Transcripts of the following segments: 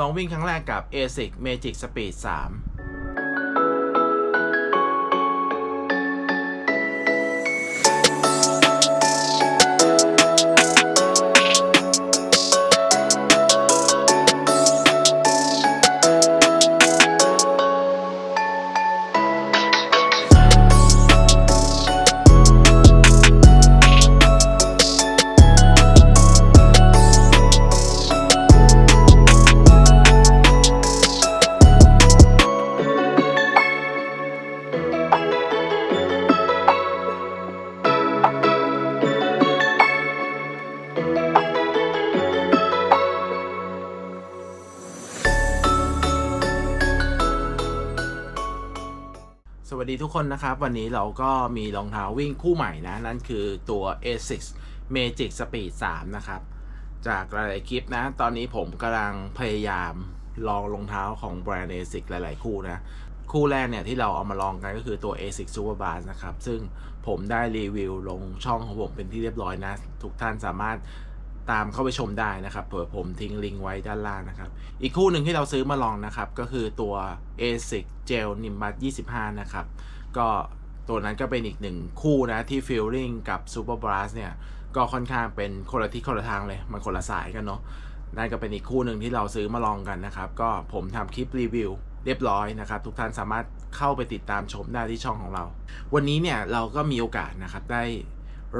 ลองวิ่งครั้งแรกกับ ASIC Magic Speed 3 ทุกคนนะครับ วันนี้เราก็มีรองเท้าวิ่งคู่ใหม่นะ นั่นคือตัว ASICS Magic Speed 3 นะครับ จากหลายๆคลิปนะ ตอนนี้ผมกำลังพยายามลองรองเท้าของแบรนด์ ASICS หลาย ๆ คู่นะ คู่แรกเนี่ยที่เราเอามาลองกันก็คือตัว ASICS Super b a s นะครับ ซึ่งผมได้รีวิวลงช่องของผมเป็นที่เรียบร้อยนะ ทุกท่านสามารถ ตามเข้าไปชมได้นะครับ เผื่อผมทิ้งลิงก์ไว้ด้านล่างนะครับ อีกคู่หนึ่งที่เราซื้อมาลองนะครับ ก็คือตัว ASIC Gel Nimbus 25 นะครับ ก็ตัวนั้นก็เป็นอีกหนึ่งคู่นะ ที่ฟิลลิ่งกับ Super Blast เนี่ย ก็ค่อนข้างเป็นคนละทิศคนละทางเลย มันคนละสายกันเนาะนั่นก็เป็นอีกคู่หนึ่งที่เราซื้อมาลองกันนะครับ ก็ผมทำคลิปรีวิวเรียบร้อยนะครับ ทุกท่านสามารถเข้าไปติดตามชมได้ที่ช่องของเรา วันนี้เนี่ยเราก็มีโอกาสนะครับได้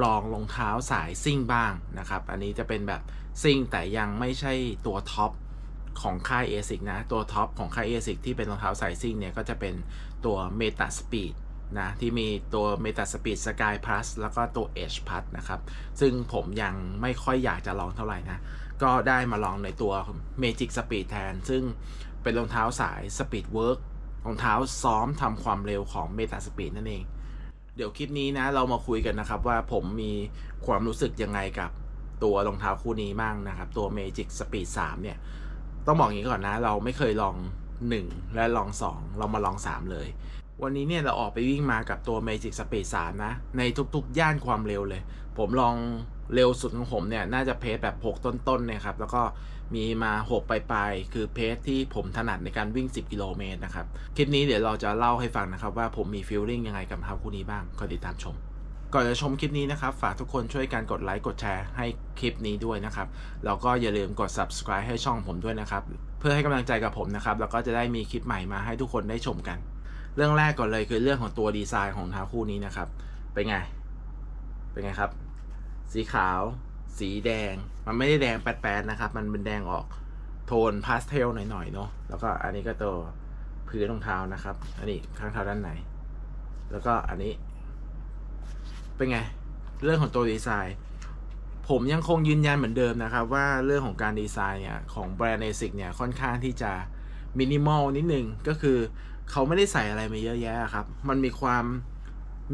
ลองรองเท้าสายซิ่งบ้างนะครับ อันนี้จะเป็นแบบซิ่งแต่ยังไม่ใช่ตัวท็อปของค่าย ASIC นะ ตัวท็อปของค่าย ASIC ที่เป็นรองเท้าสายซิ่งเนี่ย ก็จะเป็นตัว Meta Speed นะ ที่มีตัว Meta Speed Sky Plus แล้วก็ตัว Edge Plus นะครับ ซึ่งผมยังไม่ค่อยอยากจะลองเท่าไหร่นะ ก็ได้มาลองในตัว Magic Speed แทน ซึ่งเป็นรองเท้าสาย Speed Work รองเท้าซ้อมทำความเร็วของ Meta Speed นั่นเอง เดี๋ยวคลิปนี้นะเรามาคุยกันนะครับว่าผมมีความรู้สึกยังไงกับตัวรองเท้าคู่นี้มั่งนะครับ ตัว Magic Speed 3 เนี่ย ต้องบอกอย่างนี้ก่อนนะ เราไม่เคยลอง 1 และลอง 2 เรามาลอง 3 เลย วันนี้เนี่ยเราออกไปวิ่งมากับตัว Magic Speed 3 นะ ในทุกๆ ย่านความเร็วเลย ผมลอง เร็วสุดของผมเนี่ยน่าจะเพจแบบ 6 ต้นๆเนี่ยครับ แล้วก็มีมา6ปลายๆคือเพจที่ผมถนัดในการวิ่ง 10 กิโลเมตรนะครับ คลิปนี้เดี๋ยวเราจะเล่าให้ฟังนะครับ ว่าผมมีฟีลลิ่งยังไงกับเท้าคู่นี้บ้างคอยติดตามชม ก่อนจะชมคลิปนี้นะครับ ฝากทุกคนช่วยกันกดไลค์กดแชร์ให้คลิปนี้ด้วยนะครับแล้วก็อย่าลืมกด subscribe ให้ช่องผมด้วยนะครับเพื่อให้กำลังใจกับผมนะครับแล้วก็จะได้มีคลิปใหม่มาให้ทุกคนได้ชมกัน เรื่องแรกก่อนเลยคือเรื่องของตัวดีไซน์ของรองเท้าคู่นี้นะครับเป็นไงเป็นไงครับ สีขาว สีแดง มันไม่ได้แดงแป๊ดๆนะครับ มันเป็นแดงออกโทนพาสเทลหน่อยๆเนาะแล้วก็อันนี้ก็ตัวพื้นรองเท้านะครับ อันนี้ข้างเท้าด้านในแล้วก็อันนี้ เป็นไง เรื่องของตัวดีไซน์ ผมยังคงยืนยันเหมือนเดิมนะครับ ว่าเรื่องของการดีไซน์เนี่ยของแบรนด์เอซิกเนี่ยค่อนข้างที่จะมินิมอลนิดนึงก็คือเขาไม่ได้ใส่อะไรมาเยอะแยะครับ มันมีความ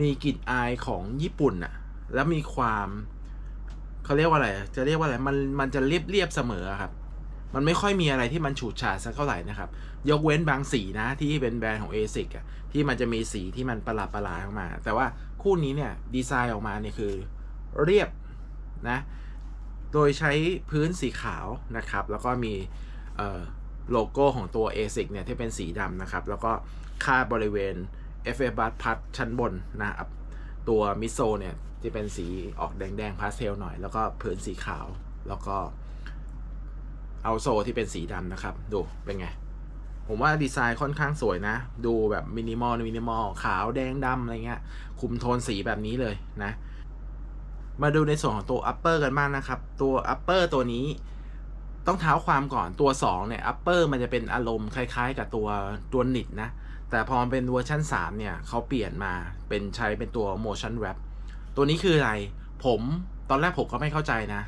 มีกลิ่นอายของญี่ปุ่นอะแล้วมีความ เขาเรียกว่าอะไร จะเรียกว่าอะไร มัน มันจะเรียบเรียบเสมอครับ มันไม่ค่อยมีอะไรที่มันฉูดฉาดสักเท่าไหร่นะครับ ยกเว้นบางสีนะที่เป็นแบรนด์ของ ASIC อะที่มันจะมีสีที่มันประหลาดประหลาดออกมา แต่ว่าคู่นี้เนี่ยดีไซน์ออกมาเนี่ยคือเรียบนะ โดยใช้พื้นสีขาวนะครับ แล้วก็มีโลโก้ของตัว ASIC เนี่ยที่เป็นสีดำนะครับ แล้วก็ค่าบบริเวณ FF b u d พัดชั้นบนนะครับตัวมิโซเนี่ย ที่เป็นสีออกแดงๆพาสเทลหน่อย แล้วก็พื้นสีขาว แล้วก็ เอาโซที่เป็นสีดำนะครับ ดูเป็นไง ผมว่าดีไซน์ค่อนข้างสวยนะ ดูแบบมินิมอลมินิมอลขาวแดงดำอะไรเงี้ย คุมโทนสีแบบนี้เลยนะ มาดูในส่วนของตัว upper กันบ้างนะครับ ตัว upper ตัวนี้ต้องเท้าความก่อนตัว 2 เนี่ย upper มันจะเป็นอารมณ์คล้ายๆ กับตัวตัวนิดนะ แต่พอเป็นเวอร์ชัน3 เนี่ยเขาเปลี่ยนมาเป็นใช้เป็นตัว motion wrap ตัวนี้คืออะไร ผมตอนแรกผมก็ไม่เข้าใจนะ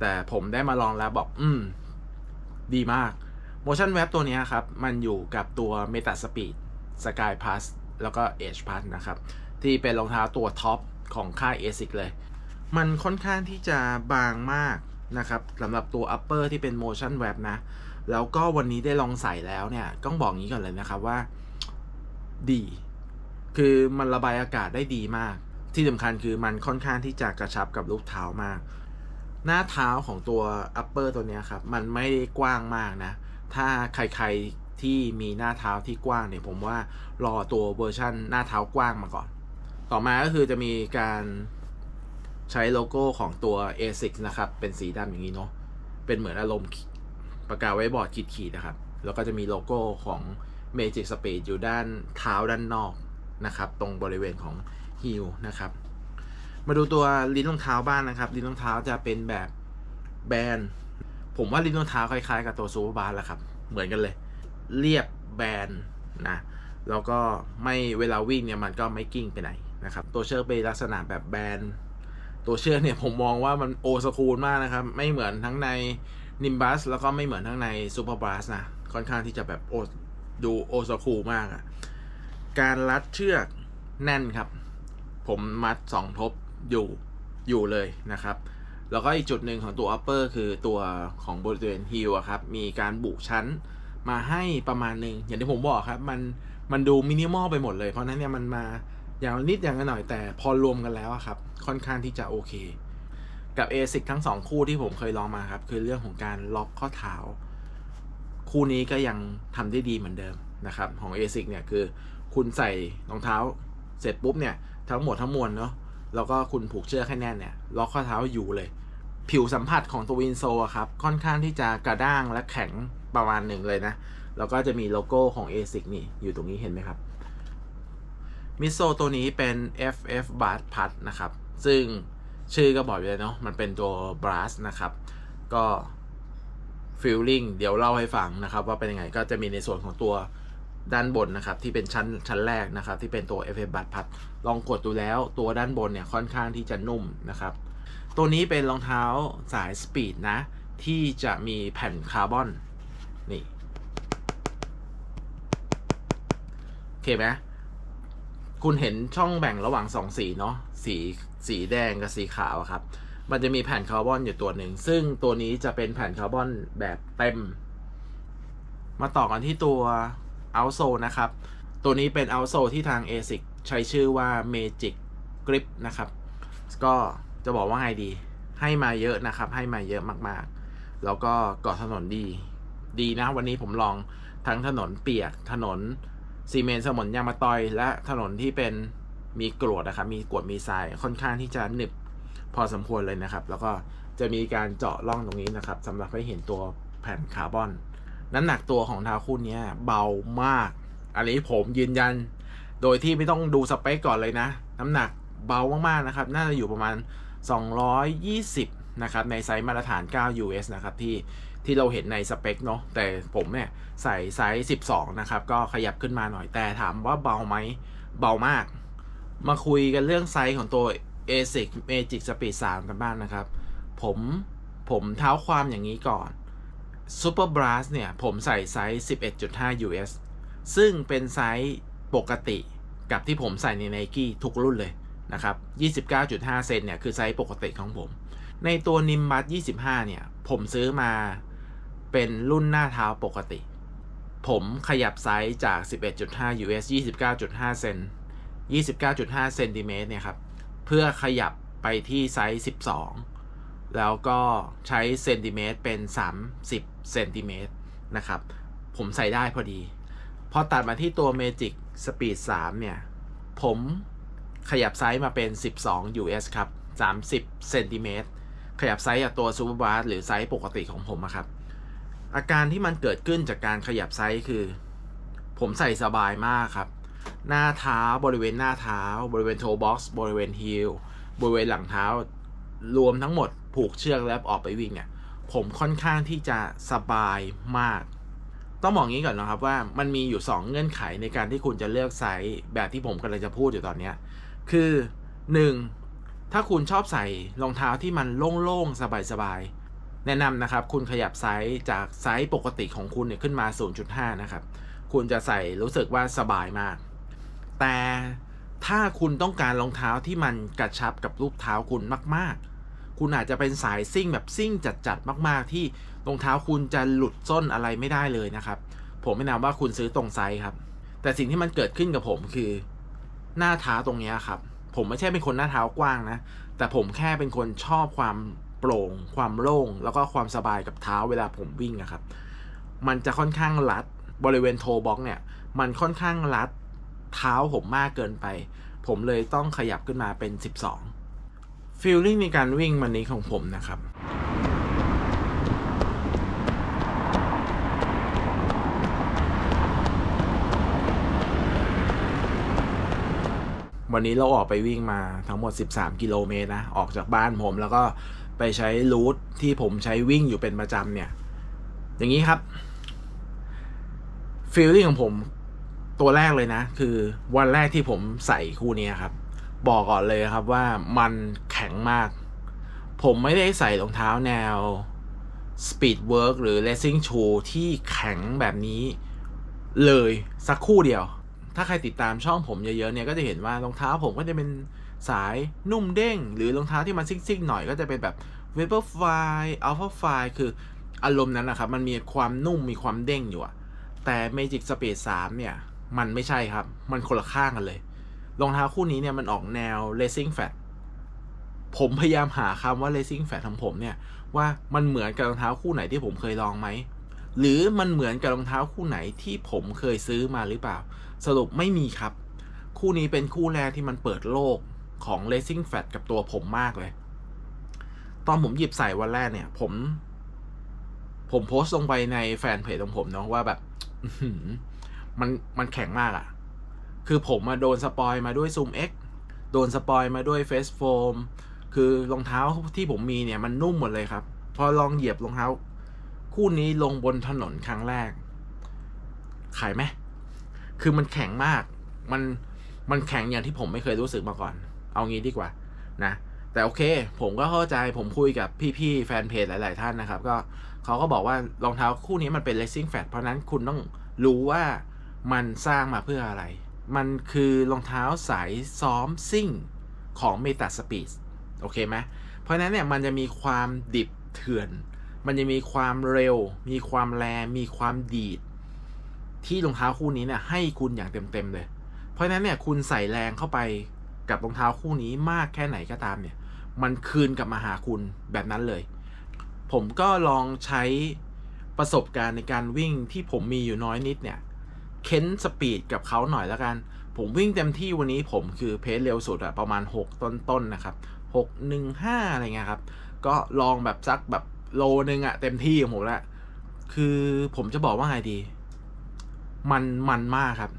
แต่ผมได้มาลองแล้วบอก อืม ดีมาก motion wrap ตัวนี้ครับ มันอยู่กับตัว meta speed sky pass แล้วก็ edge pass นะครับ ที่เป็นรองเท้าตัวท็อปของค่าย ASIC เลย มันค่อนข้างที่จะบางมากนะครับสำหรับตัว upper ที่เป็น motion wrap นะ แล้วก็วันนี้ได้ลองใส่แล้วเนี่ยต้องบอกงี้ก่อนเลยนะครับว่า ดี คือมันระบายอากาศได้ดีมาก ที่สำคัญคือมันค่อนข้างที่จะกระชับกับลูกเท้ามาก หน้าเท้าของตัว upper ตัวนี้ครับ มันไม่กว้างมากนะ ถ้าใครๆที่มีหน้าเท้าที่กว้างเนี่ยผมว่ารอตัวเวอร์ชันหน้าเท้ากว้างมาก่อน ต่อมาก็คือจะมีการใช้โลโก้ของตัว ASICS นะครับ เป็นสีดำอย่างนี้เนาะเป็นเหมือนอารมณ์ปากกาไว้บอร์ดขีดๆนะครับ แล้วก็จะมีโลโก้ของ Magic Speed อยู่ด้านเท้าด้านนอกนะครับ ตรงบริเวณของ ฮิลนะครับ มาดูตัวลิ้นรองเท้าบ้างนะครับ ลิ้นรองเท้าจะเป็นแบบแบนผมว่าลิ้นรองเท้าคล้ายๆ กับตัวซูเปอร์บาร์แหละครับ เหมือนกันเลย เรียบแบนนะแล้วก็ไม่เวลาวิ่งเนี่ยมันก็ไม่กิ้งไปไหนนะครับ ตัวเชือกเป็นลักษณะแบบแบนตัวเชือกเนี่ยผมมองว่ามันโอสคูลมากนะครับ ไม่เหมือนทั้งในนิมบัสแล้วก็ไม่เหมือนทั้งในซูเปอร์บาสนะค่อนข้างที่จะแบบโอดูโอสคูลมากอะการรัดเชือกแน่นครับ ผมมัดสองทบอยู่อยู่เลยนะครับ แล้วก็อีกจุดหนึ่งของตัว upper คือตัวของบริเวณ heel อะครับ มีการบุชั้นมาให้ประมาณหนึ่งอย่างที่ผมบอกครับ มันมันดูมินิมอลไปหมดเลย เพราะนั้นเนี่ยมันมาอย่างนิดอย่างหน่อยแต่พอรวมกันแล้วครับ ค่อนข้างที่จะโอเค กับ ASIC ทั้งสองคู่ที่ผมเคยลองมาครับ คือเรื่องของการล็อกข้อเท้า คู่นี้ก็ยังทำได้ดีเหมือนเดิมนะครับ ของ ASIC เนี่ยคือ คุณใส่รองเท้าเสร็จปุ๊บเนี่ย ทั้งหมดทั้งมวลเนาะแล้วก็คุณผูกเชือกให้แน่นเนี่ยล็อกข้อเท้าอยู่เลย ผิวสัมผัสของตัววินโซครับ ค่อนข้างที่จะกระด้างและแข็งประมาณหนึ่งเลยนะ แล้วก็จะมีโลโก้ของ ASIC นี่อยู่ตรงนี้เห็นไหมครับ มิโซตัวนี้เป็น FF b a r p a d นะครับ ซึ่งชื่อก็บอกอยู่เลยเนาะมันเป็นตัว brass นะครับ ก็ฟิลลิ่งเดี๋ยวเล่าให้ฟังนะครับ ว่าเป็นยังไงก็จะมีในส่วนของตัว ด้านบนนะครับที่เป็นชั้นชั้นแรกนะครับ ที่เป็นตัว FF b a r p a d ลองกดดูแล้วตัวด้านบนเนี่ยค่อนข้างที่จะนุ่มนะครับ ตัวนี้เป็นรองเท้าสายสปีดนะ ที่จะมีแผ่นคาร์บอนนี่โอเคไหมคุณเห็นช่องแบ่งระหว่างสองสีเนาะสีสีแดงกับสีขาวครับ มันจะมีแผ่นคาร์บอนอยู่ตัวหนึ่ง ซึ่งตัวนี้จะเป็นแผ่นคาร์บอนแบบเต็ม มาต่อกันที่ตัว outsole นะครับ ตัวนี้เป็น outsole ที่ทาง ASIC ใช้ชื่อว่า Magic Grip นะครับ ก็จะบอกว่าไงดี ให้มาเยอะนะครับ ให้มาเยอะมากๆ แล้วก็เกาะถนนดี ดีนะ วันนี้ผมลองทั้งถนนเปียก ถนนซีเมนต์สมุนยางมะตอย และถนนที่เป็นมีกรวดนะครับ มีกรวดมีทรายค่อนข้างที่จะหนึบพอสมควรเลยนะครับ แล้วก็จะมีการเจาะร่องตรงนี้นะครับสำหรับให้เห็นตัวแผ่นคาร์บอน น้ำหนักตัวของท้าคู่นี้เบามากอันนี้ผมยืนยัน โดยที่ไม่ต้องดูสเปคก่อนเลยนะ น้ำหนักเบามากๆนะครับ น่าจะอยู่ประมาณ 220 นะครับ ในไซส์มาตรฐาน 9 US นะครับ ที่ที่เราเห็นในสเปคเนาะแต่ผมเนี่ยใส่ไซส์ 12 นะครับ ก็ขยับขึ้นมาหน่อยแต่ถามว่าเบาไหมเบามาก มาคุยกันเรื่องไซส์ของตัว ASIC Magic Speed 3 กันบ้างนะครับ ผมผมเท้าความอย่างนี้ก่อน Super Brass เนี่ย ผมใส่ไซส์ 11.5 US ซึ่งเป็นไซส์ปกติกับที่ผมใส่ใน Nike ทุกรุ่นเลยนะครับ 29.5 เซนเนี่ย คือไซส์ปกติของผม ในตัว Nimbus 25 เนี่ย ผมซื้อมาเป็นรุ่นหน้าเท้าปกติ ผมขยับไซส์จาก 11.5 US 29.5 เซน29.5 เซนติเมตรเนี่ยครับ เพื่อขยับไปที่ไซส์ 12 แล้วก็ใช้เซนติเมตรเป็น 30เซนติเมตรนะครับ ผมใส่ได้พอดี พอตัดมาที่ตัว Magic Speed 3 เนี่ย ผมขยับไซส์มาเป็น 12 US ครับ 30เซนติเมตรขยับไซส์จากตัว Super b a s หรือไซส์ปกติของผมครับ อาการที่มันเกิดขึ้นจากการขยับไซส์คือ ผมใส่สบายมากครับ หน้าเท้าบริเวณหน้าเท้า บริเวณโทบ็อกซ์บริเวณฮีลบริเวณหลังเท้า รวมทั้งหมดผูกเชือกแล้วออกไปวิ่งเนี่ย ผมค่อนข้างที่จะสบายมาก ต้องบอกงี้ก่อนนะครับว่ามันมีอยู่ 2 เงื่อนไขในการที่คุณจะเลือกไซส์แบบที่ผมกำลังจะพูดอยู่ตอนนี้คือ 1. ถ้าคุณชอบใส่รองเท้าที่มันโล่งๆสบายๆแนะนำนะครับ คุณขยับไซส์จากไซส์ปกติของคุณเนี่ยขึ้นมา 0.5 นะครับ คุณจะใส่รู้สึกว่าสบายมาก แต่ถ้าคุณต้องการรองเท้าที่มันกระชับกับรูปเท้าคุณมากๆ คุณอาจจะเป็นสายซิ่งแบบซิ่งจัดๆมาก ๆ ที่รองเท้าคุณจะหลุดส้นอะไรไม่ได้เลยนะครับ ผมแนะนำว่าคุณซื้อตรงไซส์ครับ แต่สิ่งที่มันเกิดขึ้นกับผมคือ หน้าเท้าตรงนี้ครับ ผมไม่ใช่เป็นคนหน้าเท้ากว้างนะ แต่ผมแค่เป็นคนชอบความโปร่ง ความโล่ง แล้วก็ความสบายกับเท้าเวลาผมวิ่งนะครับ มันจะค่อนข้างรัดบริเวณโทบ็อกเนี่ย มันค่อนข้างรัดเท้าผมมากเกินไป ผมเลยต้องขยับขึ้นมาเป็น 12 ฟีลลิ่งในการวิ่งวันนี้ของผมนะครับวันนี้เราออกไปวิ่งมาทั้งหมด 13 กิโลเมตรนะ ออกจากบ้านผมแล้วก็ไปใช้รูทที่ผมใช้วิ่งอยู่เป็นประจำเนี่ย อย่างนี้ครับฟีลลิ่งของผมตัวแรกเลยนะ คือวันแรกที่ผมใส่คู่นี้ครับ บอกก่อนเลยครับว่ามันแข็งมาก ผมไม่ได้ใส่รองเท้าแนว Speed Work หรือ Racing Shoe ที่แข็งแบบนี้เลยสักคู่เดียว ถ้าใครติดตามช่องผมเยอะๆเนี่ยก็จะเห็นว่ารองเท้าผมก็จะเป็นสายนุ่มเด้ง หรือรองเท้าที่มันซิ่งๆหน่อยก็จะเป็นแบบ Vaporfly Alphafly คืออารมณ์นั้นนะครับ มันมีความนุ่มมีความเด้งอยู่อะแต่ Magic Speed 3เนี่ย มันไม่ใช่ครับ มันคนละข้างกันเลย รองเท้าคู่นี้เนี่ยมันออกแนว Racing Fat ผมพยายามหาคำว่า Racing Fat ของผมเนี่ย ว่ามันเหมือนกับรองเท้าคู่ไหนที่ผมเคยลองไหม หรือมันเหมือนกับรองเท้าคู่ไหนที่ผมเคยซื้อมาหรือเปล่า สรุปไม่มีครับ คู่นี้เป็นคู่แรกที่มันเปิดโลกของ Racing Fat กับตัวผมมากเลย ตอนผมหยิบใส่วันแรกเนี่ย ผม ผมโพสต์ลงไปในแฟนเพจของผมเนาะว่าแบบมันมันแข็งมากอะ่ะ คือผมมาโดนสปอยมาด้วย Zoom X โดนสปอยมาด้วย Face Foam คือรองเท้าที่ผมมีเนี่ยมันนุ่มหมดเลยครับ พอลองเหยียบรองเท้า คู่นี้ลงบนถนนครั้งแรก ขายไหม คือมันแข็งมาก มันมันแข็งอย่างที่ผมไม่เคยรู้สึกมาก่อน เอางี้ดีกว่านะ แต่โอเค ผมก็เข้าใจผมคุยกับพี่ๆแฟนเพจหลาย ๆ ท่านนะครับ ก็เขาก็บอกว่ารองเท้าคู่นี้มันเป็น racing fat เพราะนั้นคุณต้องรู้ว่ามันสร้างมาเพื่ออะไร มันคือรองเท้าสายซ้อมซิ่งของ Meta Speed โอเคไหมเพราะนั้นเนี่ยมันจะมีความดิบเถื่อน มันจะมีความเร็ว มีความแรง มีความดีด ที่รองเท้าคู่นี้เนี่ยให้คุณอย่างเต็มๆเลย เพราะนั้นเนี่ยคุณใส่แรงเข้าไปกับรองเท้าคู่นี้มากแค่ไหนก็ตามเนี่ย มันคืนกลับมาหาคุณแบบนั้นเลย ผมก็ลองใช้ประสบการณ์ในการวิ่งที่ผมมีอยู่น้อยนิดเนี่ย เค้นสปีดกับเขาหน่อยแล้วกัน ผมวิ่งเต็มที่วันนี้ผมคือเพจเร็วสุดอะประมาณ 6 ต้นๆนนะครับ 6 1 5 อะไรเงี้ยครับ ก็ลองแบบสักแบบโลนึงอะเต็มที่ของผมละคือผมจะบอกว่าไงดี มันมันมากครับ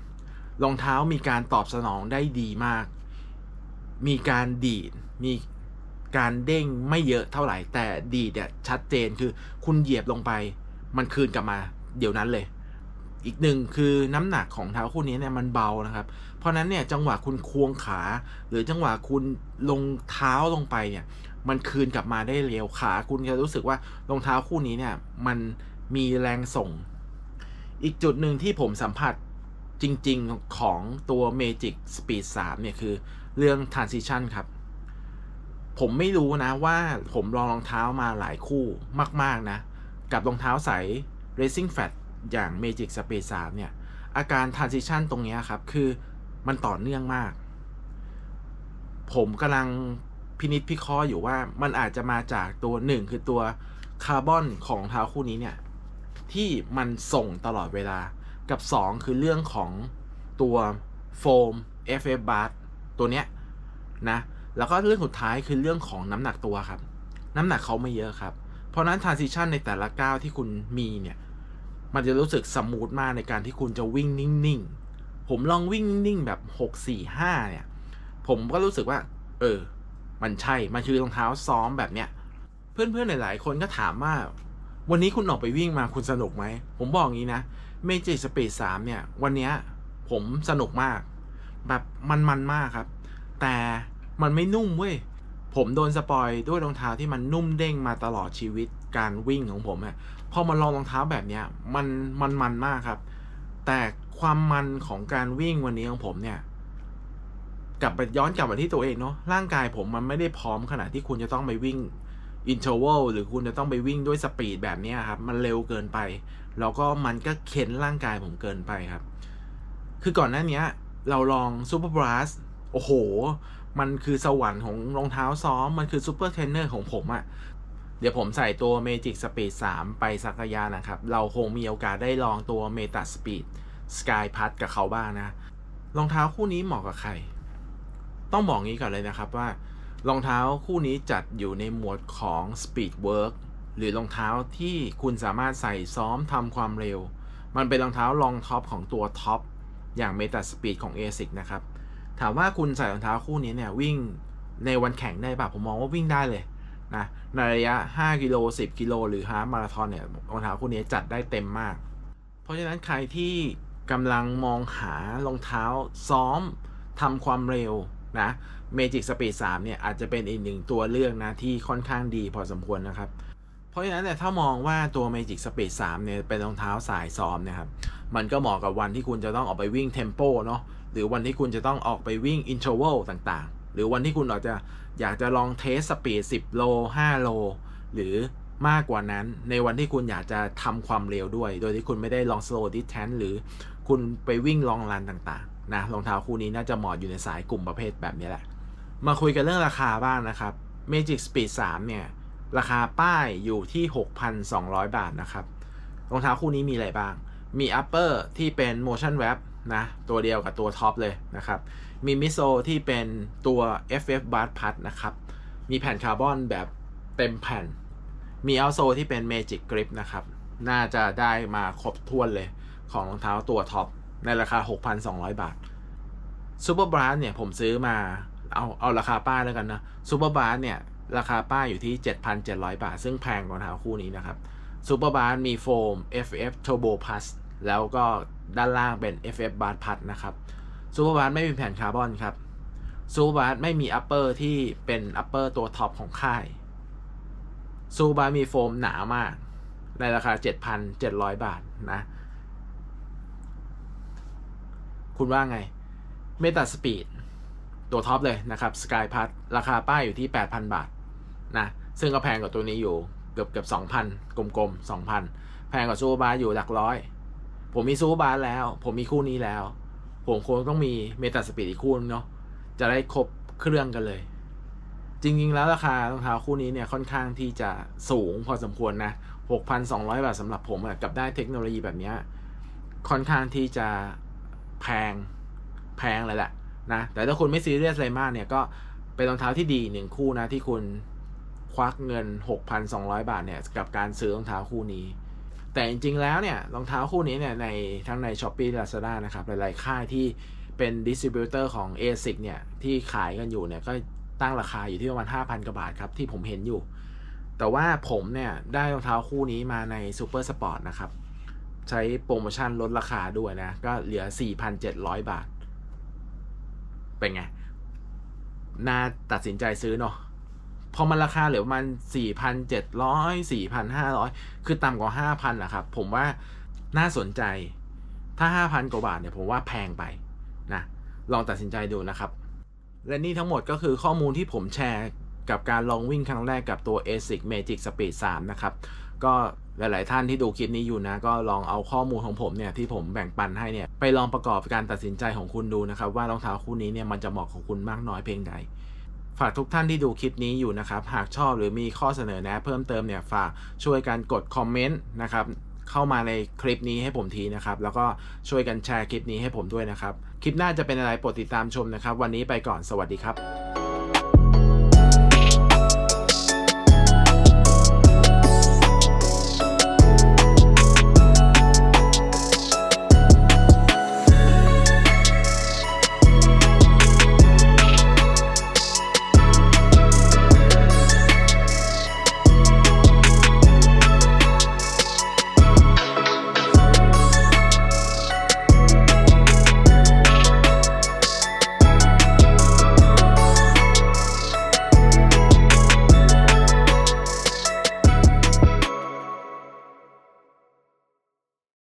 รองเท้ามีการตอบสนองได้ดีมาก มีการดีด มีการเด้งไม่เยอะเท่าไหร่ แต่ดีดเนี่ยชัดเจนคือคุณเหยียบลงไป มันคืนกลับมา เดี๋ยวนั้นเลย อีกหนึ่งคือน้ำหนักของเท้าคู่นี้เนี่ยมันเบานะครับ เพราะนั้นเนี่ยจังหวะคุณควงขา หรือจังหวะคุณลงเท้าลงไปเนี่ยมันคืนกลับมาได้เร็วขาคุณจะรู้สึกว่ารองเท้าคู่นี้เนี่ยมันมีแรงส่ง อีกจุดหนึ่งที่ผมสัมผัสจริงๆของตัว Magic Speed 3 เนี่ยคือเรื่อง transition ครับ ผมไม่รู้นะว่าผมลองรองเท้ามาหลายคู่มาก ๆ นะ กับรองเท้าใส Racing Fat อย่าง Magic Speed 3เนี่ย อาการ transition ตรงนี้ครับ คือมันต่อเนื่องมาก ผมกำลังพินิจพิเคราะห์อยู่ว่ามันอาจจะมาจากตัวหนึ่งคือตัวคาร์บอนของรองเท้าคู่นี้เนี่ย ที่มันส่งตลอดเวลากับ 2 คือเรื่องของตัวโฟม FF bar ตัวเนี้ยนะ แล้วก็เรื่องสุดท้ายคือเรื่องของน้ำหนักตัวครับ น้ำหนักเขาไม่เยอะครับ เพราะนั้น transition ในแต่ละก้าวที่คุณมีเนี่ย มันจะรู้สึกสมูทมากในการที่คุณจะวิ่งนิ่งๆ ผมลองวิ่งนิ่งๆแบบ 6 4 5 เนี่ย ผมก็รู้สึกว่า เออ มันใช่ มันคือรองเท้าซ้อมแบบเนี้ย เพื่อนๆ หลายๆ คนก็ถามว่า วันนี้คุณออกไปวิ่งมาคุณสนุกไหม ผมบอกงี้นะ Magic Speed 3เนี่ย วันเนี้ยผมสนุกมาก แบบมันมันมากครับ แต่มันไม่นุ่มเว้ย ผมโดนสปอยด้วยรองเท้าที่มันนุ่มเด้งมาตลอดชีวิตการวิ่งของผมอะ พอมาลองรองเท้าแบบเนี้ยมันมันมันมากครับ แต่ความมันของการวิ่งวันนี้ของผมเนี่ย กลับไปย้อนกลับมาที่ตัวเองเนาะร่างกายผมมันไม่ได้พร้อมขนาดที่คุณจะต้องไปวิ่งอินเทอร์วลหรือคุณจะต้องไปวิ่งด้วยสปีดแบบนี้ครับ มันเร็วเกินไป แล้วก็มันก็เค้นร่างกายผมเกินไปครับ คือก่อนหน้านี้เราลองซูเปอร์บลัสโอ้โห มันคือสวรรค์ของรองเท้าซ้อม มันคือซูเปอร์เทรนเนอร์ของผมอะ เดี๋ยวผมใส่ตัว Magic Speed 3 ไปสักระยะนะครับ เราคงมีโอกาสได้ลองตัว Meta Speed Sky p a s กับเขาบ้างนะ รองเท้าคู่นี้เหมาะกับใคร ต้องบอกงี้ก่อนเลยนะครับว่ารองเท้าคู่นี้จัดอยู่ในหมวดของ Speed Work หรือรองเท้าที่คุณสามารถใส่ซ้อมทำความเร็ว มันเป็นรองเท้ารองท็อปของตัวท็อปอย่าง Meta Speed ของ ASIC นะครับ ถามว่าคุณใส่รองเท้าคู่นี้เนี่ยวิ่งในวันแข่งได้ป่ะผมมองว่าวิ่งได้เลย นะในระยะ 5 กิโล 10 กิโล หรือฮาล์ฟมาราธอนเนี่ยรองเท้าคู่นี้จัดได้เต็มมาก เพราะฉะนั้นใครที่กำลังมองหารองเท้าซ้อมทำความเร็วนะ Magic Speed 3เนี่ยอาจจะเป็นอีกหนึ่งตัวเลือกนะที่ค่อนข้างดีพอสมควรนะครับ เพราะฉะนั้นเนี่ยถ้ามองว่าตัว Magic Speed 3เนี่ยเป็นรองเท้าสายซ้อมนะครับ มันก็เหมาะกับวันที่คุณจะต้องออกไปวิ่งเทมโปเนาะหรือวันที่คุณจะต้องออกไปวิ่งอินเทอร์วัลต่างๆ หรือวันที่คุณอาจจะอยากจะลองเทสสปีด 10 โล 5 โล หรือมากกว่านั้น ในวันที่คุณอยากจะทำความเร็วด้วย โดยที่คุณไม่ได้ลอง slow distance หรือคุณไปวิ่งลองรันต่างๆนะรองเท้าคู่นี้น่าจะเหมาะอยู่ในสายกลุ่มประเภทแบบนี้แหละ มาคุยกันเรื่องราคาบ้างนะครับ Magic Speed 3 เนี่ย ราคาป้ายอยู่ที่ 6,200 บาทนะครับรองเท้าคู่นี้มีอะไรบ้าง มี upper ที่เป็น motion wrap นะ ตัวเดียวกับตัวท็อปเลยนะครับ มีมิโซที่เป็นตัว FF b u d Pad นะครับ มีแผ่นคาร์บอนแบบเต็มแผ่น มีเอาโซที่เป็น Magic Grip นะครับ น่าจะได้มาครบถ้วนเลยของรองเท้าตัวท็อป ในราคา 6,200 บาท Super b r a s เนี่ยผมซื้อมา เอาเอาราคาป้าแล้วกันนะ Super b r a s เนี่ย ราคาป้าอยู่ที่ 7,700 บาท ซึ่งแพงกว่ารองเท้าคู่นี้นะครับ Super b r a s มีโฟม FF Turbo Plus แล้วก็ด้านล่างเป็น FF b a r Plus นะครับ ซูเปอร์บาร์ไม่มีแผ่นคาร์บอนครับซูเปอร์บาร์ไม่มีอัปเปอร์ที่เป็นอัปเปอร์ตัวท็อปของค่ายซูเปอร์บาร์มีโฟมหนามาก ในราคา 7,700 บาทนะ คุณว่าไงเมตาสปีดตัวท็อปเลยนะครับสกายพัทราคาป้ายอยู่ที่ 8,000 บาทนะ ซึ่งก็แพงกว่าตัวนี้อยู่เกือบเกือบ2,000 กลมๆ 2,000 แพงกว่าซูเปอร์บาร์อยู่หลักร้อย ผมมีซูเปอร์บาร์แล้ว ผมมีคู่นี้แล้ว ผมคงต้องมีเมตาสปีดอีกคู่นึงเนาะจะได้ครบเครื่องกันเลย จริง ๆ แล้วราคารองเท้าคู่นี้เนี่ยค่อนข้างที่จะสูงพอสมควรนะ 6,200 บาทสำหรับผมกับได้เทคโนโลยีแบบนี้ค่อนข้างที่จะแพงแพงเลยแหละนะแต่ถ้าคุณไม่ซีเรียสอะไรมากเนี่ยก็เป็นรองเท้าที่ดีหนึ่งคู่นะที่คุณควักเงิน 6,200 บาทเนี่ยกับการซื้อรองเท้าคู่นี้ แต่จริงๆแล้วเนี่ยรองเท้าคู่นี้เนี่ยในทั้งใน s h อ p e e Lazada นะครับหลายๆค่ายที่เป็นดิสติบิวเตอร์ของ ASIC เนี่ยที่ขายกันอยู่เนี่ยก็ตั้งราคาอยู่ที่ประมาณ 5,000 กว่าบาทครับที่ผมเห็นอยู่ แต่ว่าผมเนี่ยได้รองเท้าคู่นี้มาใน Super Sport นะครับใช้โปรโมชั่นลดราคาด้วยนะ ก็เหลือ 4,700 บาท เป็นไง น่าตัดสินใจซื้อเนาะ พอมันราคาเหลือประมาณ 4,700 4,500 คือต่ำกว่า 5,000นะครับ ผมว่าน่าสนใจ ถ้า 5,000 กว่าบาทเนี่ยผมว่าแพงไปนะ ลองตัดสินใจดูนะครับ และนี่ทั้งหมดก็คือข้อมูลที่ผมแชร์กับการลองวิ่งครั้งแรกกับตัว ASIC Magic Speed 3 นะครับ ก็หลาย ๆ ท่านที่ดูคลิปนี้อยู่นะ ก็ลองเอาข้อมูลของผมเนี่ยที่ผมแบ่งปันให้เนี่ยไปลองประกอบการตัดสินใจของคุณดูนะครับ ว่ารองเท้าคู่นี้เนี่ยมันจะเหมาะกับคุณมากน้อยเพียงใด ฝากทุกท่านที่ดูคลิปนี้อยู่นะครับ หากชอบหรือมีข้อเสนอแนะเพิ่มเติมเนี่ยฝากช่วยกันกดคอมเมนต์นะครับเข้ามาในคลิปนี้ให้ผมทีนะครับ แล้วก็ช่วยกันแชร์คลิปนี้ให้ผมด้วยนะครับ คลิปหน้าจะเป็นอะไรโปรดติดตามชมนะครับ วันนี้ไปก่อนสวัสดีครับ